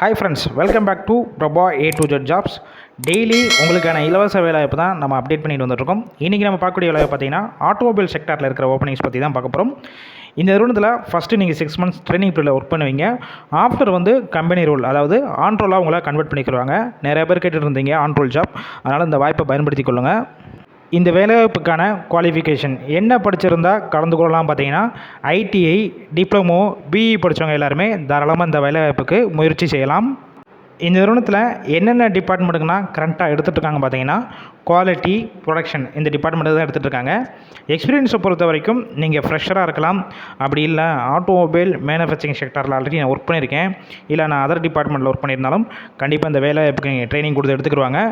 Hi friends welcome back to Prabha A to Z jobs daily உங்களுக்கான இலவச வேலைவாய்ப்பு தான் நம்ம அப்டேட் பண்ணிட்டு வந்துட்டுருக்கோம். இன்றைக்கி நம்ம பார்க்கக்கூடிய வேலையை பார்த்தீங்கன்னா ஆட்டோமொபைல் செக்டாரில் இருக்கிற ஓப்பனிங்ஸ் பற்றி தான் பார்க்க போகிறோம் இந்த நிறுவனத்தில் ஃபஸ்ட்டு நீங்கள் சிக்ஸ் மந்த்ஸ் ட்ரைனிங் பீரியடில் ஒர்க் பண்ணுவீங்க. ஆஃப்டர் வந்து கம்பெனி ரோல் அதாவது ஆன் உங்களை கன்வெர்ட் பண்ணிக்கிறாங்க நிறைய பேர் கேட்டுட்டு இருந்தீங்க ஆன்ரோல் ஜாப் அதனால் இந்த வாய்ப்பை பயன்படுத்தி கொள்ளுங்கள் இந்த வேலைவாய்ப்புக்கான குவாலிஃபிகேஷன் என்ன படிச்சிருந்தா கலந்து கொள்ளலாம் பார்த்தீங்கன்னா ஐடிஐ டிப்ளமோ பிஇ படித்தவங்க எல்லாருமே தாராளமாக இந்த வேலைவாய்ப்புக்கு முயற்சி செய்யலாம். இந்த நிறுவனத்தில் என்னென்ன டிபார்ட்மெண்ட்டுங்கன்னா கரண்ட்டாக எடுத்துகிட்டு இருக்காங்க பார்த்தீங்கன்னா குவாலிட்டி ப்ரொடக்ஷன் இந்த டிபார்ட்மெண்ட்டு தான் எடுத்துகிட்ருக்காங்க எக்ஸ்பீரியன்ஸை பொறுத்த வரைக்கும் நீங்கள் ஃப்ரெஷராக இருக்கலாம். அப்படி இல்லை ஆட்டோமொபைல் மேனுஃபேக்சரிங் செக்டரில் ஆல்ரெடி நான் ஒர்க் பண்ணியிருக்கேன். இல்லை நான் அதர் டிபார்ட்மெண்ட்டில் ஒர்க் பண்ணியிருந்தாலும் கண்டிப்பாக இந்த வேலை நீங்கள் ட்ரைனிங் கொடுத்து எடுத்துக்கிடுவாங்க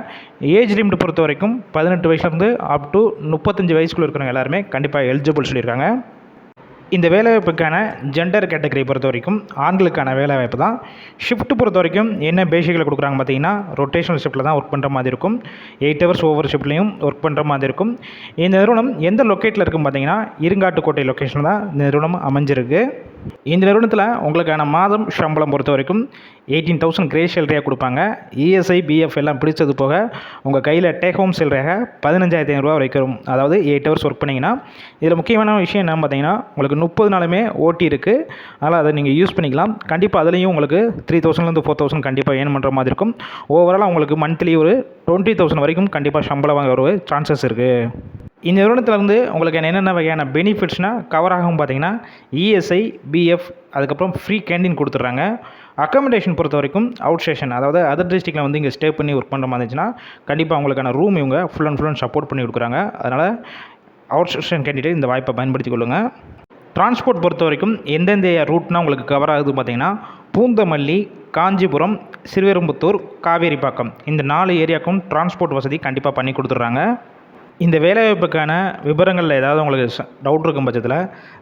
ஏஜ் லிமிட் பொறுத்த வரைக்கும் பதினெட்டு வயசுலேருந்து அப் டு முப்பத்தஞ்சு வயசுக்குள்ளே இருக்கிறவங்க எல்லாருமே கண்டிப்பாக எலிஜிபிள் சொல்லியிருக்காங்க. இந்த வேலைவாய்ப்புக்கான ஜெண்டர் கேட்டகரி பொறுத்த வரைக்கும் ஆண்களுக்கான வேலைவாய்ப்பு தான். ஷிஃப்ட் பொறுத்த வரைக்கும் என்ன பேசிக்கில் கொடுக்குறாங்க பார்த்தீங்கன்னா ரொட்டேஷனல் ஷிஃப்ட்டில் தான் ஒர்க் பண்ணுற மாதிரி இருக்கும். எயிட் ஹவர்ஸ் ஓவர் ஷிஃப்ட்லேயும் ஒர்க் பண்ணுற மாதிரி இருக்கும். இந்த நிறுவனம் எந்த லொக்கேட்டில் இருக்கும் பார்த்தீங்கன்னா இருங்காட்டுக்கோட்டை லொக்கேஷனில் தான் இந்த நிறுவனம் அமைஞ்சிருக்கு. இந்த நிறுவனத்தில் உங்களுக்கான மாதம் சம்பளம் பொறுத்த வரைக்கும் எயிட்டீன் தௌசண்ட் கிரே சேலரியாக கொடுப்பாங்க. இஎஸ்ஐ பிஎஃப் எல்லாம் பிடிச்சது போக உங்கள் கையில் டேக் ஹோம் சேலரியாக பதினஞ்சாயிரத்தி ஐநூறுரூவா வரைக்கும் அதாவது எயிட் ஹவர்ஸ் ஒர்க் பண்ணிங்கன்னா இதில் முக்கியமான விஷயம் என்ன பார்த்தீங்கன்னா உங்களுக்கு முப்பது நாளுமே ஓட்டி இருக்குது அதனால் அதை நீங்கள் யூஸ் பண்ணிக்கலாம். கண்டிப்பாக அதுலேயும் உங்களுக்கு த்ரீ தௌசண்ட்லேருந்து ஃபோர் தௌசண்ட் கண்டிப்பாக ஏன் பண்ணுற மாதிரி இருக்கும். ஓவராலாக உங்களுக்கு மந்த்லி ஒரு டுவெண்ட்டி தௌசண்ட் வரைக்கும் கண்டிப்பாக சம்பளம் வாங்க ஒரு சான்சஸ் இருக்குது இந்த நிறுவனத்தில் வந்து உங்களுக்கு என்னென்ன வகையான பெனிஃபிட்ஸ்னால் கவர் ஆகும் பார்த்தீங்கன்னா இஎஸ்ஐ பிஎஃப் அதுக்கப்புறம் ஃப்ரீ கேண்டீன் கொடுத்துட்றாங்க. அக்காமடேஷன் பொறுத்த வரைக்கும் அவுட் ஸ்டேஷன் அதாவது அதர் டிஸ்ட்ரிக்டில் வந்து இங்கே ஸ்டே பண்ணி ஒர்க் பண்ணுற மாதிரி இருந்துச்சுன்னா கண்டிப்பாக உங்களுக்கான ரூம் இவங்க full and full and support பண்ணி கொடுக்குறாங்க. அதனால் அவுட் ஸ்டேஷன் கேண்டிடேட் இந்த வாய்ப்பை பயன்படுத்தி கொள்ளுங்கள் டிரான்ஸ்போர்ட் பொறுத்த வரைக்கும் எந்தெந்த ரூட்னா உங்களுக்கு கவர் ஆகுது பார்த்தீங்கன்னா பூந்தமல்லி காஞ்சிபுரம் சிறுவெரும்புத்தூர் காவேரிப்பாக்கம். இந்த நாலு ஏரியாவுக்கும் டிரான்ஸ்போர்ட் வசதி கண்டிப்பாக பண்ணி கொடுத்துட்றாங்க. இந்த வேலைவாய்ப்புக்கான விவரங்களில் ஏதாவது உங்களுக்கு டவுட் இருக்கும் பட்சத்தில்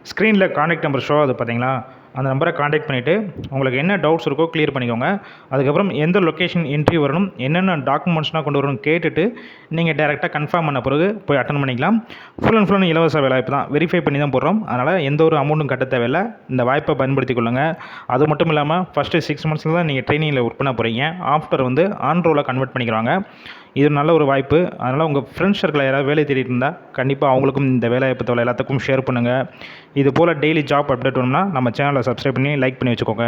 ஸ்க்ரீனில் காண்டாக்ட் நம்பர் ஷோ ஆகுது பார்த்தீங்களா அந்த நம்பரை காண்டாக்ட் பண்ணிவிட்டு உங்களுக்கு என்ன டவுட்ஸ் இருக்கோ க்ளியர் பண்ணிக்கோங்க. அதுக்கப்புறம் எந்த லொக்கேஷன் என்ட்ரி வரணும் என்னென்ன டாக்குமெண்ட்ஸ்லாம் கொண்டு வரணும்னு கேட்டுட்டு நீங்கள் டேரெக்டாக கன்ஃபார்ம் பண்ண பிறகு போய் அட்டன் பண்ணிக்கலாம். ஃபுல் அண்ட் ஃபுல் இலவச வேலைவாய்ப்பு தான். வெரிஃபை பண்ணி தான் போடுறோம். அதனால் எந்த ஒரு அமௌண்ட்டும் கட்ட தேவையில்லை. இந்த வாய்ப்பை பயன்படுத்தி கொள்ளுங்கள் அது மட்டும் இல்லாமல் ஃபஸ்ட்டு சிக்ஸ் மந்த்ஸில் தான் நீங்கள் ட்ரைனிங்கில் ஒர்க் பண்ண போகிறீங்க ஆஃப்டர் வந்து ஆன் ரோலாக கன்வெர்ட் பண்ணிக்கிறாங்க. இது நல்ல ஒரு வாய்ப்பு. அதனால் உங்கள் ஃப்ரெண்ட்ஸ் சர்க்கிளில் யாராவது வேலை தேடிட்டு இருந்தால் கண்டிப்பாக அவங்களுக்கும் இந்த வேலைவாய்ப்பு தவிர எல்லாத்துக்கும் ஷேர் பண்ணுங்கள் இது போல் டெய்லி ஜாப் அப்டேட் வேணும்னா நம்ம சேனலை சப்ஸ்கிரைப் பண்ணி லைக் பண்ணி வச்சுக்கோங்க.